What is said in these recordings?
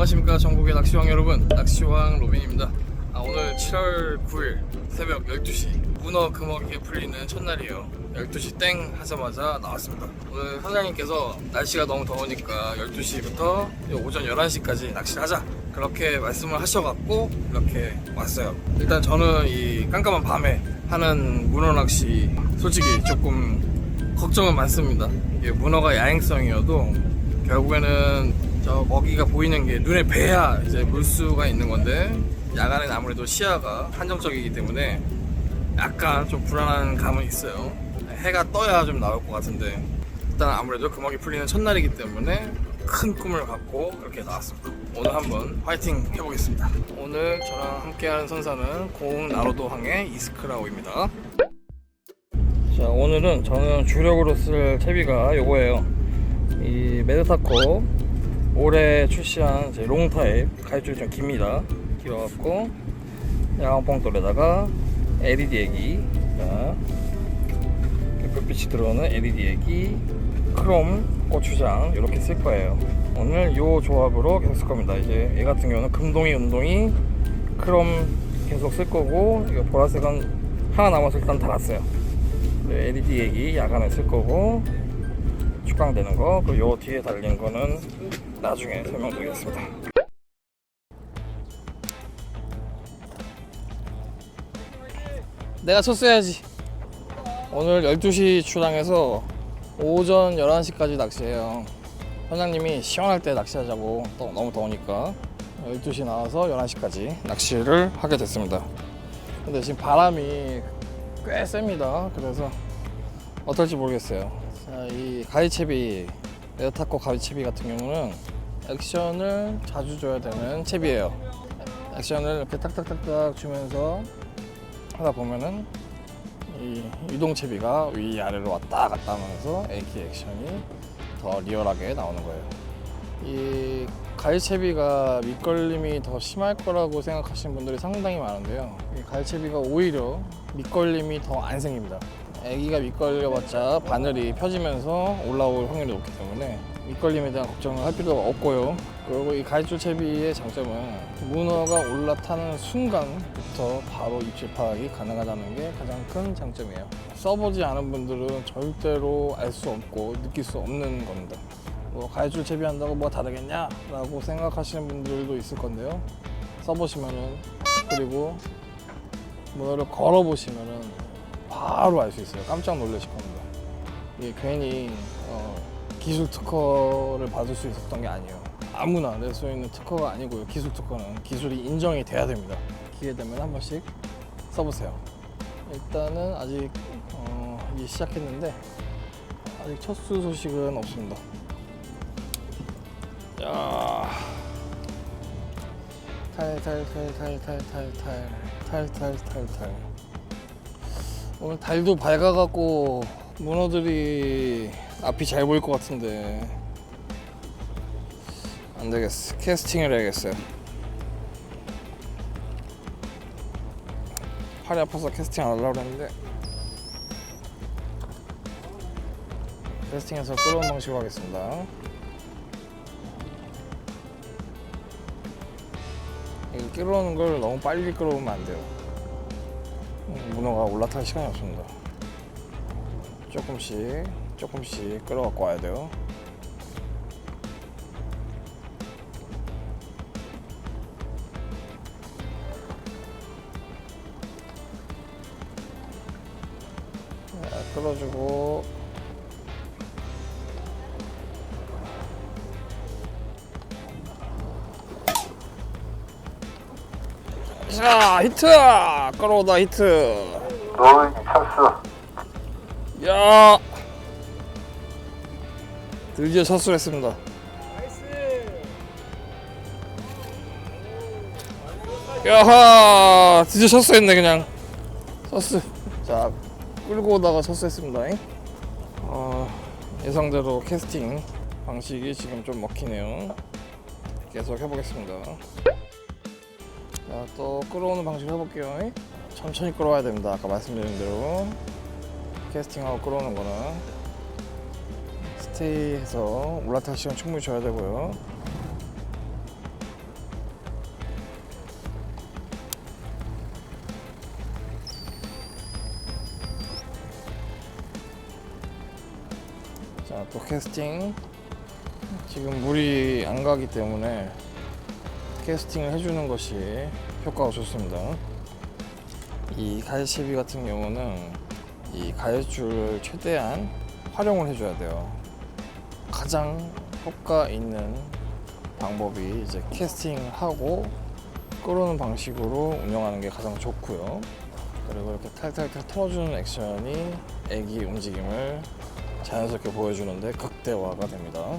안녕하십니까 전국의 낚시왕 여러분. 낚시왕 로빈입니다. 아, 오늘 7월 9일 새벽 12시. 문어 금어기에 풀리는 첫날이에요. 12시 땡 하자마자 나왔습니다. 오늘 사장님께서 날씨가 너무 더우니까 12시부터 오전 11시까지 낚시를 하자. 그렇게 말씀을 하셔갖고 이렇게 왔어요. 일단 저는 이 깜깜한 밤에 하는 문어 낚시 솔직히 조금 걱정은 많습니다. 문어가 야행성이어도 결국에는 저 먹이가 보이는 게 눈에 뵈야 이제 물수가 있는 건데 야간에는 아무래도 시야가 한정적이기 때문에 약간 좀 불안한 감은 있어요. 해가 떠야 좀 나올 것 같은데 일단 아무래도 금어기 풀리는 첫날이기 때문에 큰 꿈을 갖고 이렇게 나왔습니다. 오늘 한번 화이팅 해보겠습니다. 오늘 저랑 함께하는 선사는 공나로도항의 이스크라오입니다. 자 오늘은 저는 주력으로 쓸 채비가 요거예요. 이 메드타코 올해 출시한 이제 롱타입 가입줄이 좀 깁니다. 길어갖고 야광봉돌에다가 LED 애기 자, 불빛이 들어오는 LED 애기 크롬 고추장 이렇게 쓸 거예요. 오늘 요 조합으로 계속 쓸 겁니다. 이제 얘 같은 경우는 금동이 은동이 크롬 계속 쓸 거고 이거 보라색은 하나 남아서 일단 달았어요. 네, LED 애기 야간에 쓸 거고 축강되는 거, 그리고 요 뒤에 달린 거는 나중에 설명드리겠습니다. 내가 쳤어야지. 오늘 12시 출항해서 오전 11시까지 낚시해요. 선장님이 시원할 때 낚시하자고 또 너무 더우니까 12시 나와서 11시까지 낚시를 하게 됐습니다. 근데 지금 바람이 꽤 셉니다. 그래서 어떨지 모르겠어요. 자, 이 가위채비 에어타코 가위채비 같은 경우는 액션을 자주 줘야 되는 채비예요. 액션을 이렇게 딱딱딱딱 주면서 하다 보면은 이 유동 채비가 위아래로 왔다 갔다 하면서 AK 액션이 더 리얼하게 나오는 거예요. 이 가위채비가 밑걸림이 더 심할 거라고 생각하시는 분들이 상당히 많은데요. 이 가위채비가 오히려 밑걸림이 더 안 생깁니다. 아기가 밑걸려봤자 바늘이 펴지면서 올라올 확률이 높기 때문에 밑걸림에 대한 걱정을 할 필요가 없고요. 그리고 이 가위줄 채비의 장점은 문어가 올라타는 순간부터 바로 입질 파악이 가능하다는 게 가장 큰 장점이에요. 써보지 않은 분들은 절대로 알 수 없고 느낄 수 없는 겁니다. 뭐 가위줄 채비한다고 뭐가 다르겠냐? 라고 생각하시는 분들도 있을 건데요. 써보시면은 그리고 문어를 걸어보시면은 바로 알 수 있어요. 깜짝 놀라실 겁니다. 이게 괜히 어, 기술 특허를 받을 수 있었던 게 아니에요. 아무나 낼 수 있는 특허가 아니고요. 기술 특허는 기술이 인정이 돼야 됩니다. 기회 되면 한 번씩 써보세요. 일단은 아직 어, 이제 시작했는데 아직 첫 수 소식은 없습니다. 야. 탈탈탈탈탈탈탈탈탈탈 오늘 달도 밝아갖고 문어들이 앞이 잘 보일 것 같은데. 안 되겠어. 캐스팅을 해야겠어요. 팔이 아파서 캐스팅 안 하려고 했는데. 캐스팅해서 끌어온 방식으로 하겠습니다. 이 끌어오는 걸 너무 빨리 끌어오면 안 돼요. 음, 문어가 올라탈 시간이 없습니다. 조금씩 조금씩 끌어갖고 와야 돼요. 자, 끌어주고 자 히트 끌어오다 히트 노이즈 쳤어. 야 드디어 첫수를 했습니다. 야하! 드디어 첫수했네 그냥. 첫수 자 끌고 오다가 첫수했습니다 어, 예상대로 캐스팅 방식이 지금 좀 먹히네요. 계속 해보겠습니다. 자, 또 끌어오는 방식 해볼게요. 천천히 끌어와야 됩니다. 아까 말씀드린 대로. 캐스팅하고 끌어오는 거는 스테이 해서 올라탈 시간 충분히 줘야 되고요. 자, 또 캐스팅. 지금 물이 안 가기 때문에 캐스팅을 해주는 것이 효과가 좋습니다. 이 가해 시비 같은 경우는 이 가해줄을 최대한 활용을 해줘야 돼요. 가장 효과 있는 방법이 이제 캐스팅하고 끌어오는 방식으로 운영하는 게 가장 좋고요. 그리고 이렇게 탈탈탈 털어주는 액션이 애기 움직임을 자연스럽게 보여주는데 극대화가 됩니다.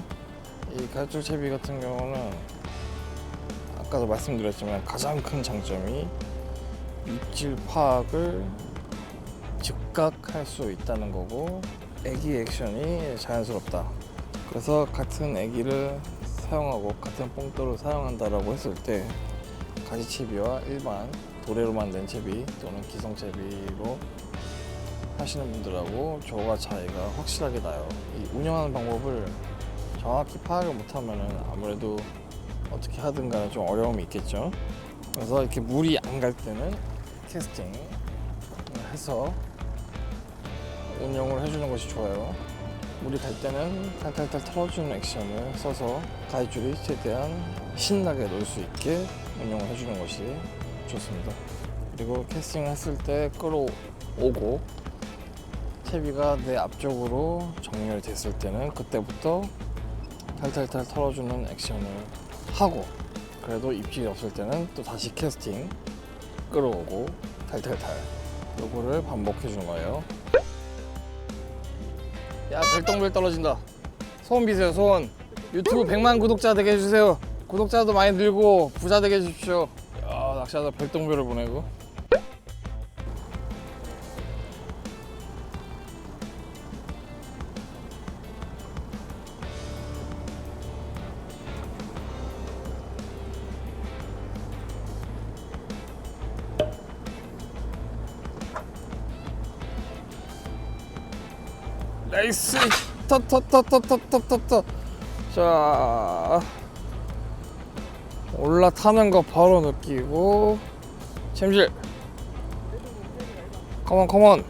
이 가위줄 채비 같은 경우는 아까도 말씀드렸지만 가장 큰 장점이 입질 파악을 즉각 할 수 있다는 거고 애기 액션이 자연스럽다. 그래서 같은 애기를 사용하고 같은 뽕돌을 사용한다라고 했을 때 가지채비와 일반 도래로 만든 채비 또는 기성채비로 하시는 분들하고 조가 차이가 확실하게 나요. 이 운영하는 방법을 정확히 파악을 못하면은 아무래도 어떻게 하든 간에 좀 어려움이 있겠죠. 그래서 이렇게 물이 안 갈 때는 캐스팅 해서 운영을 해주는 것이 좋아요. 물이 갈 때는 탈탈탈 털어주는 액션을 써서 가위줄이 최대한 신나게 놀 수 있게 운영을 해주는 것이 좋습니다. 그리고 캐스팅 했을 때 끌어오고 채비가 내 앞쪽으로 정렬됐을 때는 그때부터 탈탈탈 털어주는 액션을 하고 그래도 입질이 없을 때는 또 다시 캐스팅 끌어오고 탈탈탈 요거를 반복해 주는 거예요 야 별똥별 떨어진다. 소원 비세요 소원. 유튜브 100만 구독자 되게 해주세요. 구독자도 많이 늘고 부자 되게 해주십시오. 야 낚시하다 별똥별을 보내고 나이스. 터터터터터터터 자. 올라타는 거 바로 느끼고. 챔질. 컴온 컴온.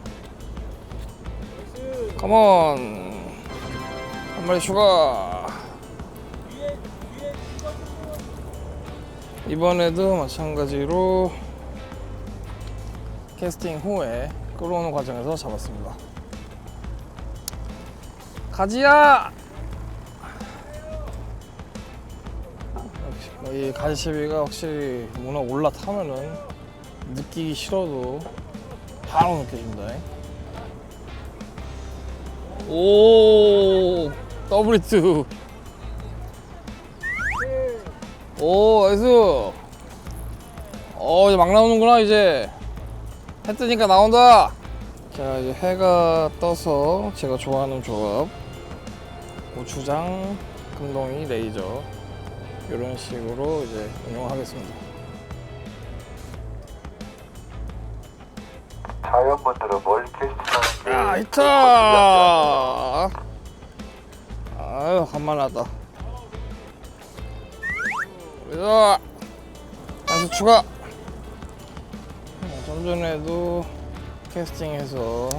컴온. 한 마리 추가. 이번에도 마찬가지로 캐스팅 후에 끌어오는 과정에서 잡았습니다 가지야! 이 가지채비가 확실히 문어 올라타면은 느끼기 싫어도 바로 느껴진다. 오 더블 히트. 오 나이스. 어 이제 막 나오는구나 이제. 해 뜨니까 나온다. 자 이제 해가 떠서 제가 좋아하는 조합 고추장, 금동이, 레이저 이런 식으로 이제 운영하겠습니다. 자연분들은 멀리 캐스팅하는 게야 히터! 아유 간만하다. 그래서 한수 추가. 어, 좀 전에도 캐스팅해서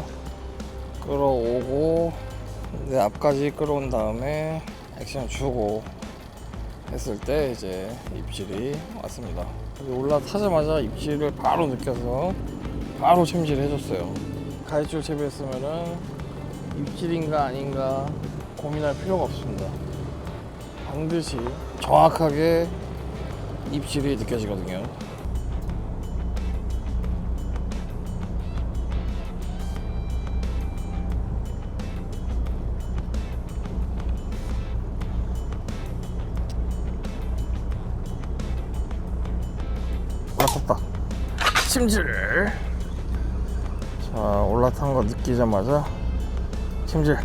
끌어오고 내 앞까지 끌어온 다음에 액션 주고 했을 때 이제 입질이 왔습니다. 올라타자마자 입질을 바로 느껴서 바로 챔질 해줬어요. 가위줄 채비했으면은 입질인가 아닌가 고민할 필요가 없습니다. 반드시 정확하게 입질이 느껴지거든요. 침질. 자 올라탄 거 느끼자마자 침질. 자,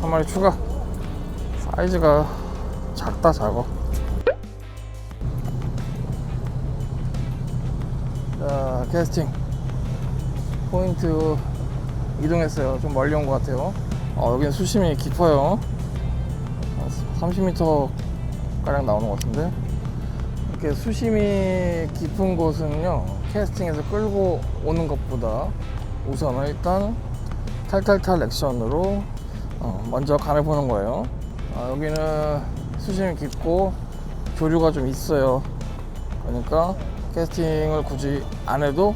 한 마리 추가. 사이즈가 작다 작어. 자 캐스팅 포인트 이동했어요. 좀 멀리 온 것 같아요. 어, 여기는 수심이 깊어요. 30m 가량 나오는 것 같은데 이렇게 수심이 깊은 곳은요 캐스팅에서 끌고 오는 것보다 우선은 일단 탈탈탈 액션으로 어, 먼저 간을 보는 거예요. 아, 여기는 수심이 깊고 조류가 좀 있어요. 그러니까 캐스팅을 굳이 안 해도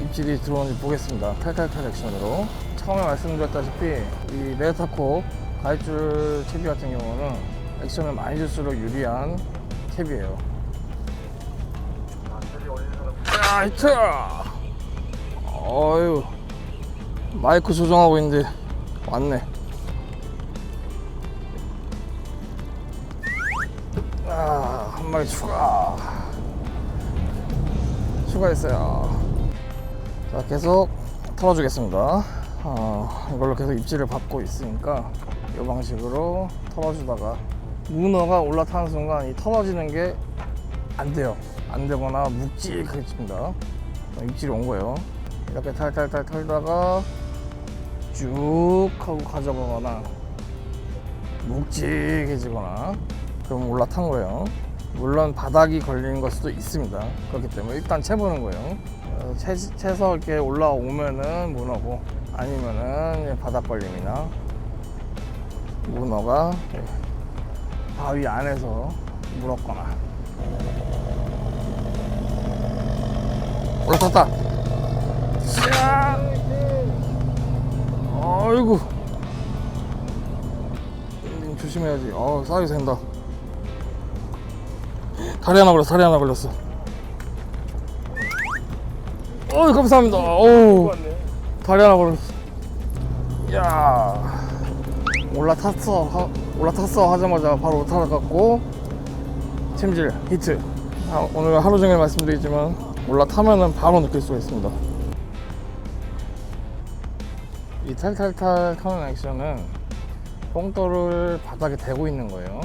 입질이 들어오는지 보겠습니다. 탈탈탈 액션으로. 처음에 말씀드렸다시피 이 레타코 가입줄 채비 같은 경우는 액션을 많이 줄수록 유리한 캡이에요. 야, 히트! 어유 마이크 조정하고 있는데 왔네. 아, 한 마리 추가. 추가했어요. 자, 계속 털어주겠습니다. 어, 이걸로 계속 입질을 받고 있으니까 이 방식으로 털어주다가 문어가 올라타는 순간 이 털어지는 게 안 돼요. 안 되거나 묵직해집니다. 어, 입질이 온 거예요. 이렇게 탈탈탈 털다가 쭉 하고 가져가거나 묵직해지거나 그럼 올라탄 거예요. 물론 바닥이 걸리는 걸 수도 있습니다. 그렇기 때문에 일단 채보는 거예요. 어, 채, 채서 이렇게 올라오면은 문어고 아니면은 바닥 걸림이나 문어가 이렇게 바위 안에서 물었거나 올라탔다. 자, 아이고. 음, 조심해야지. 어, 쌀이 된다. 다리 하나 걸렸어. 다리 하나 걸렸어. 어, 감사합니다. 오, 다리 하나 걸렸어. 야, 올라탔어. 하, 올라탔어 하자마자 바로 타갖고 챔질 히트. 아, 오늘 하루 종일 말씀드리지만 올라타면은 바로 느낄 수가 있습니다. 이 탈탈탈 터는 액션은 뽕돌을 바닥에 대고 있는 거예요.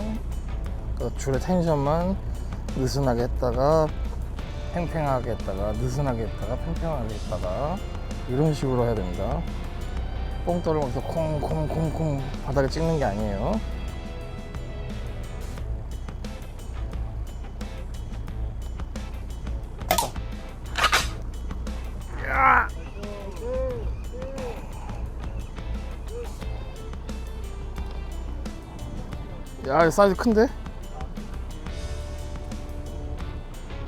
그래서 줄의 텐션만 느슨하게 했다가 팽팽하게 했다가 느슨하게 했다가 팽팽하게 했다가 이런 식으로 해야 됩니다. 뽕돌을 거기서 콩콩콩콩 바닥에 찍는 게 아니에요. 야, 이 사이즈 큰데?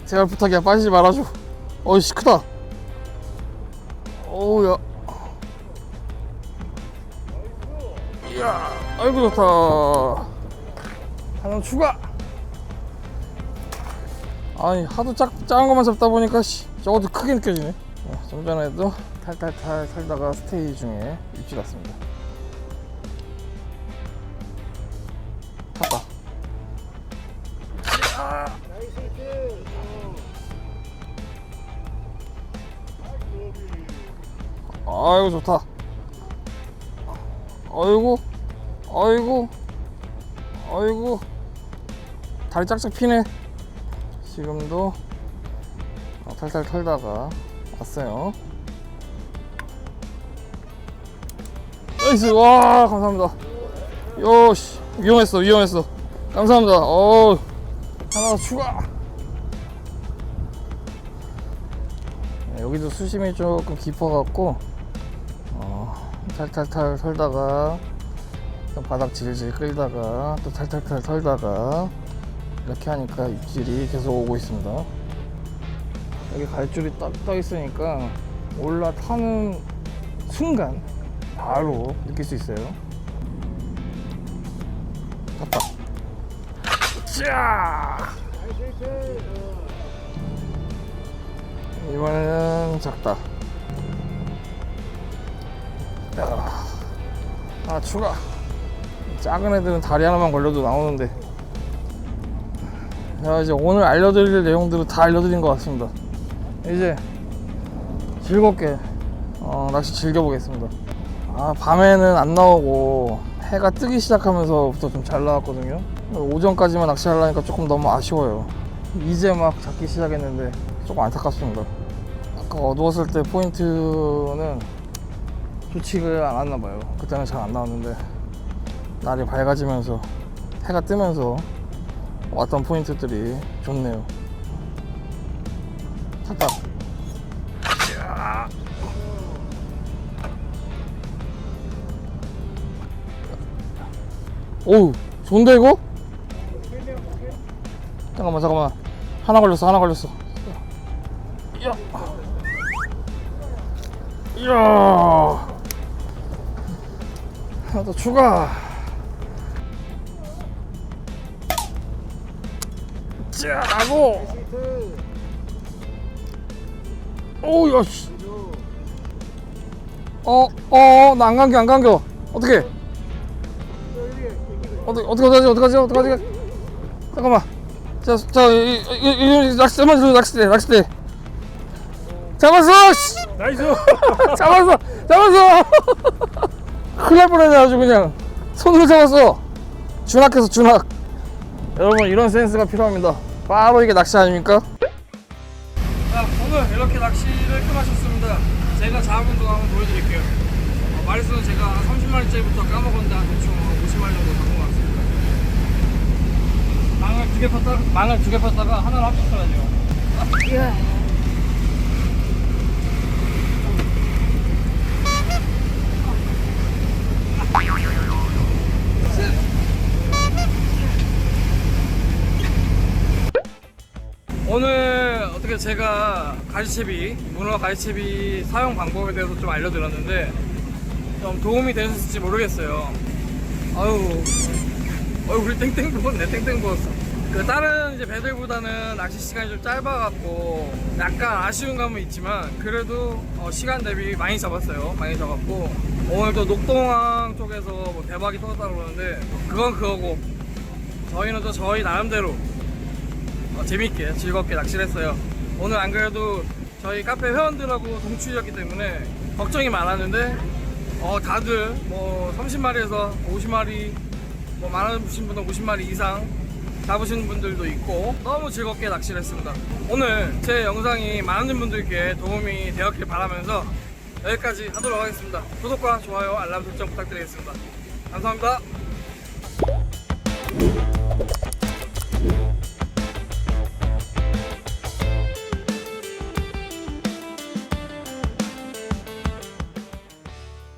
제발 부탁이야, 빠지지 말아줘. 어이씨, 크다. 어우, 야. 이야, 아이고, 좋다. 하나 추가! 아니, 하도 작, 작은 것만 잡다 보니까, 씨, 저것도 크게 느껴지네. 어, 좀 전에도 탈탈탈 살다가 스테이 중에 입질 왔습니다. 탔다. 아이고 좋다. 아이고, 아이고, 아이고, 다리 짝짝 피네. 지금도 어, 탈탈 털다가 왔어요. 나이스, 와 감사합니다. 요씨 위험했어 위험했어 감사합니다 어 하나 더 추가 네, 여기도 수심이 조금 깊어갖고 어, 탈탈탈 털다가 또 바닥 질질 끌다가 또 탈탈탈 털다가 이렇게 하니까 입질이 계속 오고 있습니다 여기 갈줄이 딱 떠 있으니까 올라타는 순간 바로 느낄 수 있어요 갔다. 자. 이번에는 작다. 야. 아 추가. 작은 애들은 다리 하나만 걸려도 나오는데. 자 이제 오늘 알려드릴 내용들은 다 알려드린 것 같습니다. 이제 즐겁게 어, 낚시 즐겨보겠습니다. 아 밤에는 안 나오고 해가 뜨기 시작하면서부터 좀 잘 나왔거든요. 오전까지만 낚시하려니까 조금 너무 아쉬워요. 이제 막 잡기 시작했는데 조금 안타깝습니다. 아까 어두웠을 때 포인트는 조칙을 그 안 왔나 봐요. 그때는 잘 안 나왔는데 날이 밝아지면서 해가 뜨면서 왔던 포인트들이 좋네요. 탔다. 오우 좋은데 이거? 잠깐만 잠깐만 하나 걸렸어 하나 걸렸어 야, 야. 하나 더 추가. 자 나고. 오우 야씨. 어어 나 안 감겨 안 감겨. 어떻게 어떻게 어떻게 하지 어떻게 하지 어떻게 하지? 잠깐만. 자자이 낚싯대만 줘 낚싯대 낚싯대. 잡았어 씨. 나이스. 잡았어 잡았어 큰일 날 뻔했네 아주 그냥. 손으로 잡았어. 준학해서 준학. 여러분 이런 센스가 필요합니다. 바로 이게 낚시 아닙니까? 자 오늘 이렇게 낚시를 끝마쳤습니다. 제가 잡은 거 한번 보여드릴게요. 어, 마리수는 제가 30마리째부터 까먹었는데 한 대충 50마리 정도 잡은 것 같습니다. 망을 두개 폈다가 망을 두개 폈다가 하나를 합쳤어야죠 오늘 어떻게 제가 가지채비 문어 가지채비 사용 방법에 대해서 좀 알려드렸는데 좀 도움이 되셨을지 모르겠어요. 아유 얼굴이 땡땡 부었네 땡땡 부었어. 그 다른 이제 배들보다는 낚시 시간이 좀 짧아갖고 약간 아쉬운 감은 있지만 그래도 어, 시간 대비 많이 잡았어요. 많이 잡았고. 오늘도 녹동항 쪽에서 뭐 대박이 터졌다고 그러는데 그건 그거고 저희는 또 저희 나름대로 어, 재밌게 즐겁게 낚시를 했어요. 오늘 안 그래도 저희 카페 회원들하고 동출이었기 때문에 걱정이 많았는데 어, 다들 뭐 30마리에서 50마리 뭐 많으신 분은 50마리 이상 잡으시는 분들도 있고 너무 즐겁게 낚시를 했습니다. 오늘 제 영상이 많은 분들께 도움이 되었길 바라면서 여기까지 하도록 하겠습니다. 구독과 좋아요, 알람 설정 부탁드리겠습니다. 감사합니다.